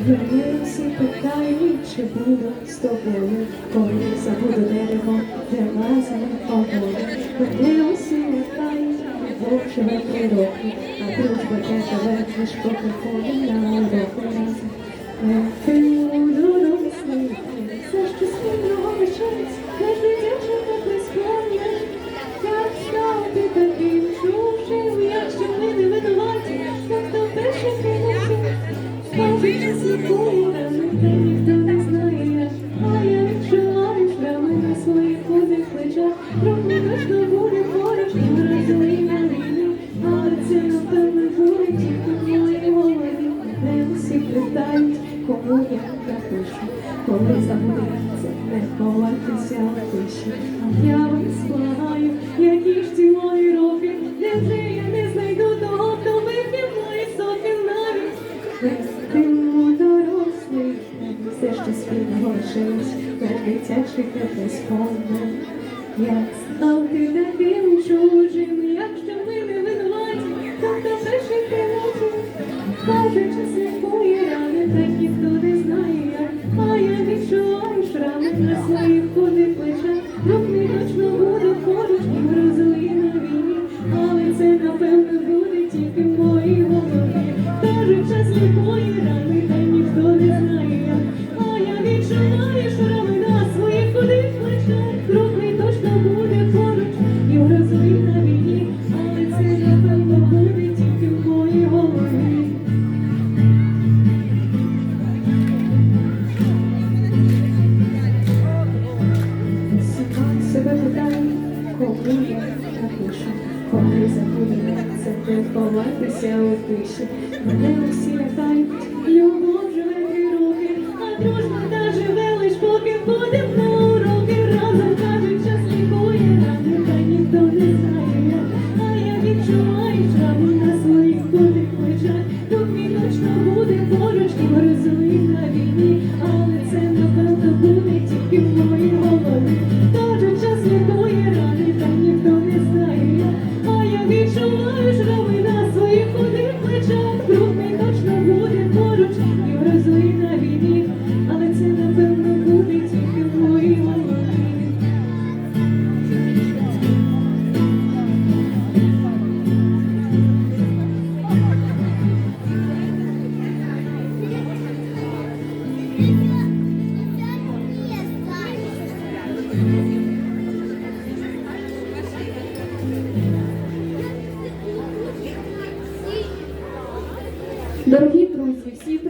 Вернилися питають, чи буду з тобою, коли забуду дерево, де лазила погода. Вернилися літають, Бог живе три роки, а дружба те живе, лиш поки ходить на уроки разом. Е, ти у дорослі, все щасливого вечора питають, кому я напишу, коли забудеться, не ховатися в тиші. Я висплагаю, які ж ті мої роки, невже я не знайду того, хто вип'є мої соки навіть. Тиму дорослий, все, ще світ горшилось, на дитячих не сповнив. Я став ти таким чужим, якщо ми не винуваті, то хто пише ти Кажуть часи. коли забудемо, заплюватися у тиші, мене усі лякають любов. Дорогі